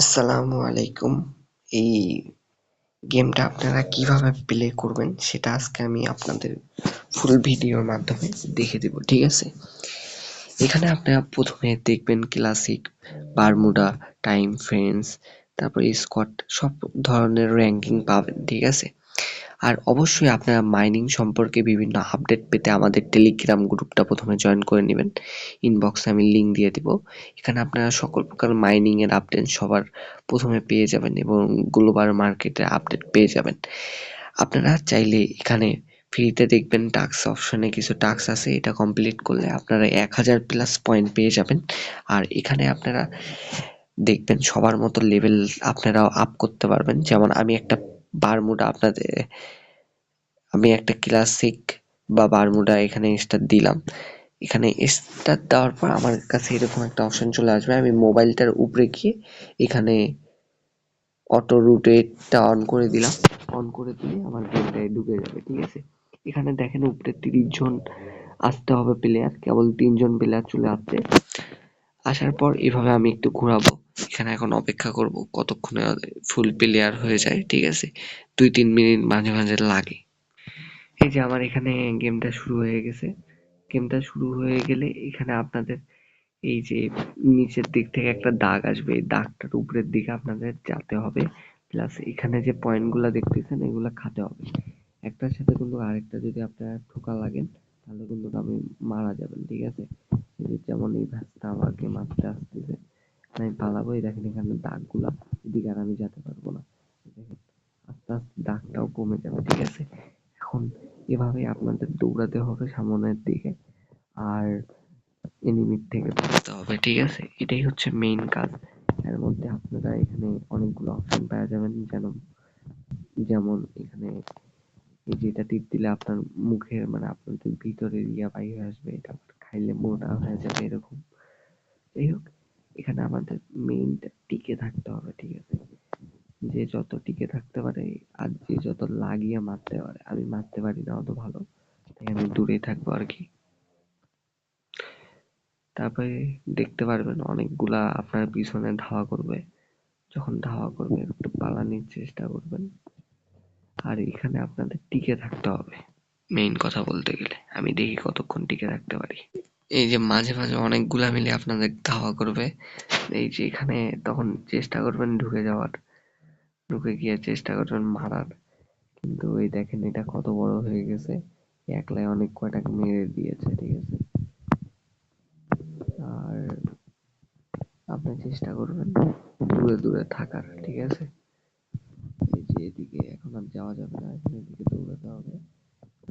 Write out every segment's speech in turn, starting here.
আসসালামু আলাইকুম। এই গেমটা আপনারা কীভাবে প্লে করবেন সেটা আজকে আমি আপনাদের ফুল ভিডিওর মাধ্যমে দেখে দেব, ঠিক আছে? এখানে আপনারা প্রথমে দেখবেন ক্লাসিক বারমুডা টাইম ফ্রেন্ডস তারপরে স্কট সব ধরনের র্যাঙ্কিং পাবেন, ঠিক আছে? আর অবশ্যই আপনারা মাইনিং সম্পর্কে বিভিন্ন আপডেট পেতে আমাদের টেলিগ্রাম গ্রুপটা প্রথমে জয়েন করে নেবেন। ইনবক্সে আমি লিঙ্ক দিয়ে দিব। এখানে আপনারা সকল প্রকার মাইনিংয়ের আপডেট সবার প্রথমে পেয়ে যাবেন এবং গ্লোবাল মার্কেটের আপডেট পেয়ে যাবেন। আপনারা চাইলে এখানে ফ্রিতে দেখবেন টাস্ক অপশনে কিছু টাস্ক আছে, এটা কমপ্লিট করলে আপনারা এক হাজার প্লাস পয়েন্ট পেয়ে যাবেন। আর এখানে আপনারা দেখবেন সবার মতো লেভেল আপনারাও আপ করতে পারবেন। যেমন আমি একটা বারমুডা আপনাদের আমি একটা ক্লাসিক বা বারমুডা এখানে স্টার দিলাম। এখানে স্টার দেওয়ার পর আমার কাছে এরকম একটা অপশন চলে আসবে। আমি মোবাইলটার উপরে গিয়ে এখানে অটো রুটেটটা অন করে দিলাম। অন করে দিলে আমার গেমটায় ঢুকে যাবে, ঠিক আছে? এখানে দেখেন উপরে তিরিশ জন আসতে হবে প্লেয়ার কেবল তিনজন প্লেয়ার চলে আসছে। আসার পর এভাবে আমি একটু ঘোরাবো। এখানে এখন অপেক্ষা করব কতক্ষণে ফুল প্লেয়ার হয়ে যায়, ঠিক আছে? দুই তিন মিনিট মাঝে মাঝে লাগে। এই যে আমার এখানে গেমটা শুরু হয়ে গেছে। গেমটা শুরু হয়ে গেলে এখানে আপনাদের এই যে নিচের দিক থেকে একটা দাগ আসবে, এই দাগটার উপরের দিকে আপনাদের যেতে হবে। প্লাস এখানে যে পয়েন্টগুলো দেখতেছেন, এগুলো খাতে হবে। একটার সাথে কিন্তু আরেকটা যদি আপনারা ঠোকা লাগেন তাহলে কিন্তু আপনি মারা যাবেন, ঠিক আছে? যেমন এই ভ্যাসটা আমাকে মারতে আসতেছে, আমি পালাবো। এই দেখেন এখানে দাগগুলা, এদিকে আর আমি যেতে পারব না। আস্তে আস্তে দাগটাও কমে যাবে, ঠিক আছে? এখন এভাবে আপনাদের দৌড়াতে হবে সামনের দিকে আর এনিমির থেকে বাঁচতে হবে, ঠিক আছে? এটাই হচ্ছে মেইন কাজ। এর মধ্যে আপনারা এখানে অনেকগুলো অপশন পাওয়া যাবেন, যেন, যেমন এখানে যেটা টিপ দিলে আপনার মুখের মানে আপনাদের ভিতরের ইয়া বাইরে আসবে, এটা খাইলে মোটা হয়ে যাবে এরকম। যাই হোক, এখানে আমাদের মেইনটা টিকে থাকতে হবে, ঠিক আছে? যে যত টিকে থাকতে পারে আর যে যত লাগিয়ে মারতে পারে, আমি মারতে পারি না অত ভালো। তাই আমি দূরে থাকব আর কি। তারপরে দেখতে পারবেন অনেকগুলা আপনার পিছনে ধাওয়া করবে। যখন ধাওয়া করবে, একটু পালানোর চেষ্টা করবেন। আর এখানে আপনাদের টিকে থাকতে হবে মেইন কথা বলতে গেলে। আমি দেখি কতক্ষণ টিকে থাকতে পারি। এই যে মাঝে মাঝে অনেকগুলা মিলে আপনাদের ধাওয়া করবে। এই যে এখানে তখন চেষ্টা করবেন ঢুকে যাওয়ার। ঢুকে গিয়ে চেষ্টা করবেন মারার। কিন্তু ওই দেখেন এটা কত বড় হয়ে গেছে। একলাই অনেক কয়টাকে মেরে দিয়েছে, ঠিক আছে? আর আপনি চেষ্টা করবেন দূরে দূরে থাকার, ঠিক আছে? এই যে এদিকে এখন আর যাওয়া যাবে না, এখন এদিকে দৌড়াতে হবে।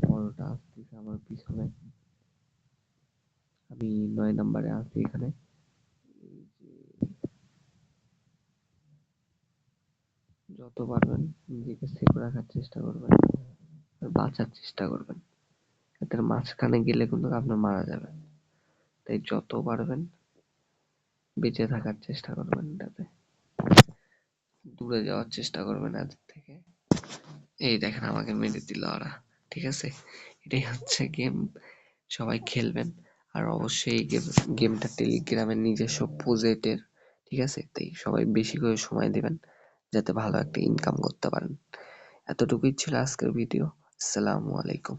বড়টা আসতেছে আমার পিছনে। আমি নয় নম্বরে আছি এখানে এই যে যত পারবেন, নিজেকে সেফ রাখার চেষ্টা করবেন বাঁচার চেষ্টা করবেন। এদের মাঝখানে গেলে কিন্তু আপনি মারা যাবেন। তাই যত পারবেন, বেঁচে থাকার চেষ্টা করবেন এটাতে। দূরে যাওয়ার চেষ্টা করবেন এদের থেকে। এই দেখেন আমাকে মেরে দিল ওরা, ঠিক আছে? এটাই হচ্ছে গেম, সবাই খেলবেন। আর অবশ্যই এই গেম, গেমটা টেলিগ্রামের নিজস্ব প্রজেক্টের ঠিক আছে? তাই সবাই বেশি করে সময় দেবেন। যাতে ভালো একটা ইনকাম করতে পারেন। এতটুকুই ছিল আজকের ভিডিও আসসালামু আলাইকুম।